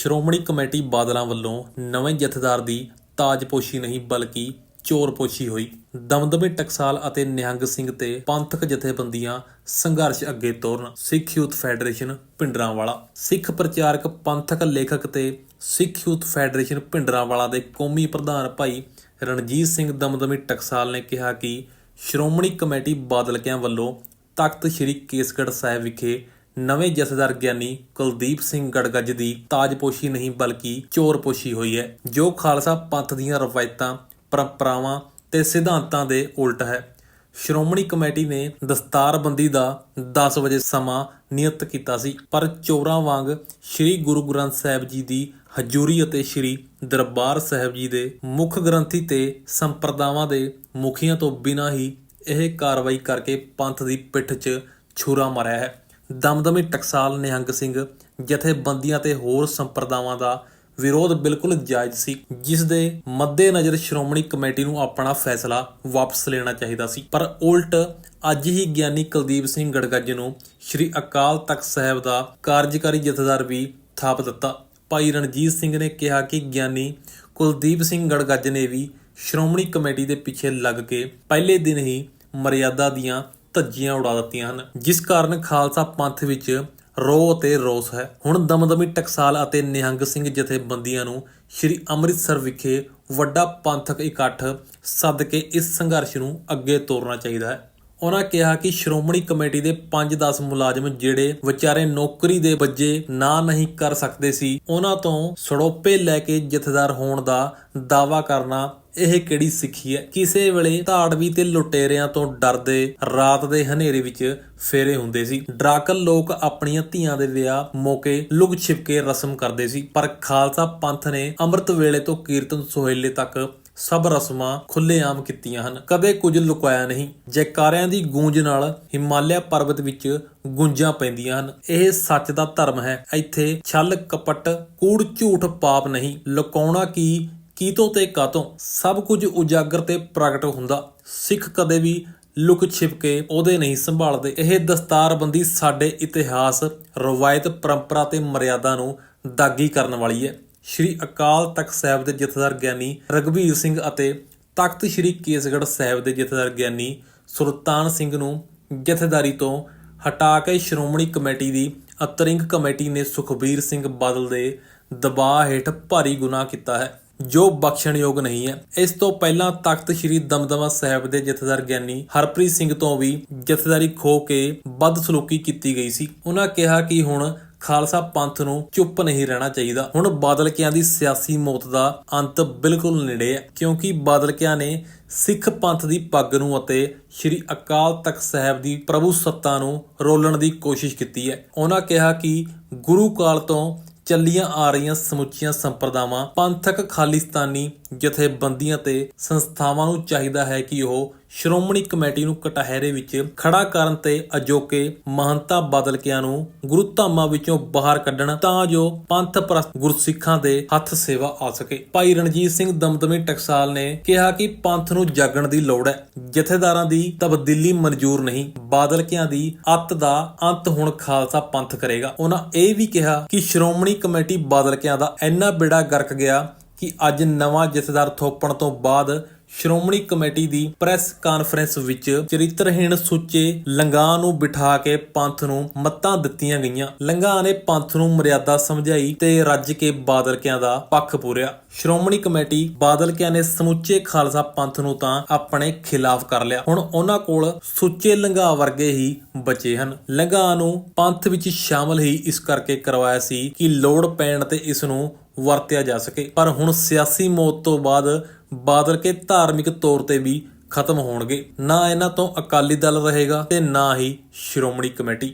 Shiromani committee ਬਾਦਲਾਂ ਵੱਲੋਂ ਨਵੇਂ ਜਥੇਦਾਰ ਦੀ ਤਾਜਪੋਸ਼ੀ ਨਹੀਂ, ਬਲਕਿ ਚੋਰਪੋਸ਼ੀ ਹੋਈ। ਦਮਦਮੇ ਟਕਸਾਲ ਅਤੇ ਨਿਹੰਗ ਸਿੰਘ ਤੇ ਪੰਥਕ ਜਥੇਬੰਦੀਆਂ ਸੰਘਰਸ਼ ਅੱਗੇ ਤੋਰਨ, ਸਿੱਖ ਯੂਥ ਫੈਡਰੇਸ਼ਨ ਪਿੰਡਰਾਂਵਾਲਾ ਸਿੱਖ ਪ੍ਰਚਾਰਕ, ਪੰਥਕ ਲੇਖਕ ਤੇ ਸਿੱਖ ਯੂਥ ਫੈਡਰੇਸ਼ਨ ਪਿੰਡਰਾਂਵਾਲਾ ਦੇ ਕੌਮੀ ਪ੍ਰਧਾਨ ਭਾਈ ਰਣਜੀਤ ਸਿੰਘ ਦਮਦਮੀ ਟਕਸਾਲ ਨੇ ਕਿਹਾ ਕਿ ਸ਼੍ਰੋਮਣੀ ਕਮੇਟੀ ਬਾਦਲਕਿਆਂ ਵੱਲੋਂ ਤਖਤ ਸ੍ਰੀ ਕੇਸਗੜ੍ਹ ਸਾਹਿਬ ਵਿਖੇ ਨਵੇਂ ਜਥੇਦਾਰ ਗਿਆਨੀ ਕੁਲਦੀਪ ਸਿੰਘ ਗੜਗੱਜ ਦੀ ਤਾਜਪੋਸ਼ੀ ਨਹੀਂ ਬਲਕਿ ਚੋਰਪੋਸ਼ੀ ਹੋਈ ਹੈ, ਜੋ ਖਾਲਸਾ ਪੰਥ ਦੀਆਂ ਰਵਾਇਤਾਂ, ਪਰੰਪਰਾਵਾਂ ਤੇ ਸਿਧਾਂਤਾਂ ਦੇ ਉਲਟ ਹੈ। ਸ਼੍ਰੋਮਣੀ ਕਮੇਟੀ ਨੇ ਦਸਤਾਰਬੰਦੀ ਦਾ 10 ਵਜੇ ਸਮਾਂ ਨਿਯਤ ਕੀਤਾ ਸੀ, ਪਰ ਚੋਰਾਂ ਵਾਂਗ ਸ੍ਰੀ ਗੁਰੂ ਗ੍ਰੰਥ ਸਾਹਿਬ ਜੀ ਦੀ ਹਜ਼ੂਰੀ ਅਤੇ ਸ੍ਰੀ ਦਰਬਾਰ ਸਾਹਿਬ ਜੀ ਦੇ ਮੁੱਖ ਗ੍ਰੰਥੀ ਤੇ ਸੰਪਰਦਾਵਾਂ ਦੇ ਮੁਖੀਆਂ ਤੋਂ ਬਿਨਾਂ ਹੀ ਇਹ ਕਾਰਵਾਈ ਕਰਕੇ ਪੰਥ ਦੀ ਪਿੱਠ 'ਚ ਛੁਰਾ ਮਾਰਿਆ ਹੈ। ਦਮਦਮੀ ਟਕਸਾਲ ਨਿਹੰਗ ਸਿੰਘ ਜਥੇਬੰਦੀਆਂ ਤੇ ਹੋਰ ਸੰਪਰਦਾਵਾਂ ਦਾ ਵਿਰੋਧ ਬਿਲਕੁਲ ਜਾਇਜ਼ ਸੀ, ਜਿਸ ਦੇ ਮੱਦੇਨਜ਼ਰ ਸ਼੍ਰੋਮਣੀ ਕਮੇਟੀ ਨੂੰ ਆਪਣਾ ਫੈਸਲਾ ਵਾਪਸ ਲੈਣਾ ਚਾਹੀਦਾ ਸੀ। ਪਰ ਉਲਟ, ਅੱਜ ਹੀ ਗਿਆਨੀ ਕੁਲਦੀਪ ਸਿੰਘ ਗੜਗੱਜ ਨੂੰ ਸ੍ਰੀ ਅਕਾਲ ਤਖਤ ਸਾਹਿਬ ਦਾ ਕਾਰਜਕਾਰੀ ਜਥੇਦਾਰ ਵੀ ਥਾਪ ਦਿੱਤਾ। ਭਾਈ ਰਣਜੀਤ ਸਿੰਘ ਨੇ ਕਿਹਾ ਕਿ ਗਿਆਨੀ ਕੁਲਦੀਪ ਸਿੰਘ ਗੜਗੱਜ ਨੇ ਵੀ ਸ਼੍ਰੋਮਣੀ ਕਮੇਟੀ ਦੇ ਪਿੱਛੇ ਲੱਗ ਕੇ ਪਹਿਲੇ ਦਿਨ ਹੀ ਮਰਿਆਦਾ ਦੀਆਂ ਧੱਜੀਆਂ ਉਡਾ ਦਿੱਤੀਆਂ ਹਨ, ਜਿਸ ਕਾਰਨ ਖਾਲਸਾ ਪੰਥ ਵਿੱਚ ਰੋਹ ਅਤੇ ਰੋਸ ਹੈ। ਹੁਣ ਦਮਦਮੀ ਟਕਸਾਲ ਅਤੇ ਨਿਹੰਗ ਸਿੰਘ ਜਥੇਬੰਦੀਆਂ ਨੂੰ ਸ੍ਰੀ ਅੰਮ੍ਰਿਤਸਰ ਵਿਖੇ ਵੱਡਾ ਪੰਥਕ ਇਕੱਠ ਸੱਦ ਕੇ ਇਸ ਸੰਘਰਸ਼ ਨੂੰ ਅੱਗੇ ਤੋਰਨਾ ਚਾਹੀਦਾ ਹੈ। ਉਹਨਾਂ ਕਿਹਾ ਕਿ ਸ਼੍ਰੋਮਣੀ ਕਮੇਟੀ ਦੇ 5-10 ਮੁਲਾਜ਼ਮ ਜਿਹੜੇ ਵਿਚਾਰੇ ਨੌਕਰੀ ਦੇ ਵੱਜੇ ਨਾ ਨਹੀਂ ਕਰ ਸਕਦੇ ਸੀ ਉਹਨਾਂ ਤੋਂ ਸੜੋਪੇ ਲੈ ਕੇ ਜਥੇਦਾਰ ਹੋਣ ਦਾ ਦਾਵਾ ਕਰਨਾ ਇਹ ਕਿਹੜੀ ਸਿੱਖੀ ਹੈ? ਕਿਸੇ ਵੇਲੇ ਧਾੜਵੀ ਤੇ ਲੁਟੇਰਿਆਂ ਤੋਂ ਡਰਦੇ, ਰਾਤ ਦੇ ਹਨੇਰੇ ਵਿੱਚ ਫੇਰੇ ਹੁੰਦੇ ਸੀ। ਡਰਾਕਲ ਲੋਕ ਆਪਣੀਆਂ ਧੀਆਂ ਦੇ ਵਿਆਹ ਮੌਕੇ ਲੁਕ ਛਿਪ ਕੇ ਰਸਮ ਕਰਦੇ ਸੀ। ਪਰ ਖਾਲਸਾ ਪੰਥ ਨੇ ਅੰਮ੍ਰਿਤ ਵੇਲੇ ਤੋਂ ਕੀਰਤਨ ਸੁਹੇਲੇ ਤੱਕ ਸਭ ਰਸਮਾਂ ਖੁੱਲੇਆਮ ਕੀਤੀਆਂ ਹਨ। ਕਦੇ ਕੁਝ ਲੁਕਾਇਆ ਨਹੀਂ। ਜੈਕਾਰਿਆਂ ਦੀ ਗੂੰਜ ਨਾਲ ਹਿਮਾਲਿਆ ਪਰਬਤ ਵਿੱਚ ਗੂੰਜਾਂ ਪੈਂਦੀਆਂ ਹਨ। ਇਹ ਸੱਚ ਦਾ ਧਰਮ ਹੈ। ਇੱਥੇ ਛਲ, ਕਪਟ, ਕੂੜ, ਝੂਠ, ਪਾਪ ਨਹੀਂ। ਲੁਕਾਉਣਾ ਕੀ, ਕੀਤੋਂ ਤੇ ਕਾਤੋਂ? ਸਭ ਕੁਝ ਉਜਾਗਰ ਤੇ ਪ੍ਰਗਟ ਹੁੰਦਾ। ਸਿੱਖ ਕਦੇ ਵੀ ਲੁਕ ਛਿਪ ਕੇ ਉਹਦੇ ਨਹੀਂ ਸੰਭਾਲਦੇ। ਇਹ ਦਸਤਾਰਬੰਦੀ ਸਾਡੇ ਇਤਿਹਾਸ, ਰਵਾਇਤ, ਪਰੰਪਰਾ ਤੇ ਮਰਿਆਦਾ ਨੂੰ ਦਾਗੀ ਕਰਨ ਵਾਲੀ ਹੈ। ਸ਼੍ਰੀ ਅਕਾਲ ਤਖਤ ਸਾਹਿਬ ਦੇ ਜਥੇਦਾਰ ਗਿਆਨੀ ਰਗਵੀਰ ਸਿੰਘ ਅਤੇ ਤਖਤ ਸ਼੍ਰੀ ਕੇਸਗੜ੍ਹ ਸਾਹਿਬ ਦੇ ਜਥੇਦਾਰ ਗਿਆਨੀ ਸੁਲਤਾਨ ਸਿੰਘ ਨੂੰ ਜਥੇਦਾਰੀ ਤੋਂ ਹਟਾ ਕੇ ਸ਼੍ਰੋਮਣੀ ਕਮੇਟੀ ਦੀ ਅਤਰਿੰਗ ਕਮੇਟੀ ਨੇ ਸੁਖਬੀਰ ਸਿੰਘ ਬਾਦਲ ਦੇ ਦਬਾਅ ਹੇਠ ਭਾਰੀ ਗੁਨਾਹ ਕੀਤਾ ਹੈ, ਜੋ ਬਖਸ਼ਣਯੋਗ ਨਹੀਂ ਹੈ। ਇਸ ਤੋਂ ਪਹਿਲਾਂ ਤਖਤ ਸ੍ਰੀ ਦਮਦਮਾ ਸਾਹਿਬ ਦੇ ਜਥੇਦਾਰ ਗਿਆਨੀ ਹਰਪ੍ਰੀਤ ਸਿੰਘ ਤੋਂ ਵੀ ਜਥੇਦਾਰੀ ਖੋ ਕੇ ਬਦਸਲੂਕੀ ਕੀਤੀ ਗਈ ਸੀ। ਉਹਨਾਂ ਕਿਹਾ ਕਿ ਹੁਣ ਖਾਲਸਾ ਪੰਥ ਨੂੰ ਚੁੱਪ ਨਹੀਂ ਰਹਿਣਾ ਚਾਹੀਦਾ। ਹੁਣ ਬਾਦਲਕਿਆਂ ਦੀ ਸਿਆਸੀ ਮੌਤ ਦਾ ਅੰਤ ਬਿਲਕੁਲ ਨੇੜੇ ਹੈ, ਕਿਉਂਕਿ ਬਾਦਲਕਿਆਂ ਨੇ ਸਿੱਖ ਪੰਥ ਦੀ ਪੱਗ ਨੂੰ ਅਤੇ ਸ੍ਰੀ ਅਕਾਲ ਤਖਤ ਸਾਹਿਬ ਦੀ ਪ੍ਰਭੂ ਸੱਤਾ ਨੂੰ ਰੋਲਣ ਦੀ ਕੋਸ਼ਿਸ਼ ਕੀਤੀ ਹੈ। ਉਹਨਾਂ ਕਿਹਾ ਕਿ ਗੁਰੂ ਕਾਲ ਤੋਂ ਚੱਲੀਆਂ ਆ ਰਹੀਆਂ ਸਮੁੱਚੀਆਂ ਸੰਪਰਦਾਵਾਂ ਪੰਥਕ ਖਾਲਿਸਤਾਨੀ ਜਥੇਬੰਦੀਆਂ ਤੇ ਸੰਸਥਾਵਾਂ ਨੂੰ ਚਾਹੀਦਾ ਹੈ ਕਿ ਉਹ ਸ਼੍ਰੋਮਣੀ ਕਮੇਟੀ ਨੂੰ ਕਟਹਿਰੇ ਵਿੱਚ ਖੜਾ ਕਰਨ ਤੇ ਅਜੋਕੇ ਮਹੰਤਾ ਬਦਲਕਿਆਂ ਨੂੰ ਗੁਰੂ ਧਾਮਾਂ ਵਿੱਚੋਂ ਬਾਹਰ ਕੱਢਣ ਤਾਂ ਜੋ ਪੰਥ ਪ੍ਰਸਤ ਗੁਰਸਿੱਖਾਂ ਦੇ ਹੱਥ ਸੇਵਾ ਆ ਸਕੇ। ਭਾਈ ਰਣਜੀਤ ਸਿੰਘ ਦਮਦਮੀ ਟਕਸਾਲ ਨੇ ਕਿਹਾ ਕਿ ਪੰਥ ਨੂੰ ਜਾਗਣ ਦੀ ਲੋੜ ਹੈ। ਜਥੇਦਾਰਾਂ ਦੀ ਤਬਦੀਲੀ ਮਨਜ਼ੂਰ ਨਹੀਂ। ਬਾਦਲਕਿਆਂ ਦੀ ਅੱਤ ਦਾ ਅੰਤ ਹੁਣ ਖਾਲਸਾ ਪੰਥ ਕਰੇਗਾ। ਉਹਨਾਂ ਇਹ ਵੀ ਕਿਹਾ ਕਿ ਸ਼੍ਰੋਮਣੀ ਕਮੇਟੀ ਬਾਦਲਕਿਆਂ ਦਾ ਇੰਨਾ ਬੇੜਾ ਗਰਕ ਗਿਆ ਕਿ ਅੱਜ ਨਵਾਂ ਜਥੇਦਾਰ ਥੋਪਣ ਤੋਂ ਬਾਅਦ ਸ਼੍ਰੋਮਣੀ ਕਮੇਟੀ ਦੀ ਪ੍ਰੈਸ ਕਾਨਫਰੰਸ ਵਿੱਚ ਚਰਿੱਤਰਹੀਣ ਸੁੱਚੇ ਲੰਗਾ ਨੂੰ ਬਿਠਾ ਕੇ ਪੰਥ ਨੂੰ ਮੱਤਾਂ ਦਿੱਤੀਆਂ ਗਈਆਂ। ਲੰਗਾ ਨੇ ਪੰਥ ਨੂੰ ਮਰਿਆਦਾ ਸਮਝਾਈ ਤੇ ਰੱਜ ਕੇ ਬਾਦਲਕਿਆਂ ਦਾ ਪੱਖ ਪੂਰਿਆ। ਸ਼੍ਰੋਮਣੀ ਕਮੇਟੀ ਬਾਦਲਕਿਆਂ ਨੇ ਸਮੁੱਚੇ ਖਾਲਸਾ ਪੰਥ ਨੂੰ ਤਾਂ ਆਪਣੇ ਖਿਲਾਫ ਕਰ ਲਿਆ। ਹੁਣ ਉਹਨਾਂ ਕੋਲ ਸੁੱਚੇ ਲੰਗਾ ਵਰਗੇ ਹੀ ਬਚੇ ਹਨ। ਲੰਗਾ ਨੂੰ ਪੰਥ ਵਿੱਚ ਸ਼ਾਮਲ ਹੀ ਇਸ ਕਰਕੇ ਕਰਵਾਇਆ ਸੀ ਕਿ ਲੋੜ ਪੈਣ ਤੇ ਇਸ ਨੂੰ ਵਰਤਿਆ ਜਾ ਸਕੇ। ਪਰ ਹੁਣ ਸਿਆਸੀ ਮੌਤ ਤੋਂ ਬਾਅਦ ਬਾਦਲ ਕੇ ਧਾਰਮਿਕ ਤੌਰ ਤੇ ਵੀ ਖਤਮ ਹੋਣਗੇ। ਨਾ ਇਹਨਾਂ ਤੋਂ ਅਕਾਲੀ ਦਲ ਰਹੇਗਾ ਤੇ ਨਾ ਹੀ ਸ਼੍ਰੋਮਣੀ ਕਮੇਟੀ।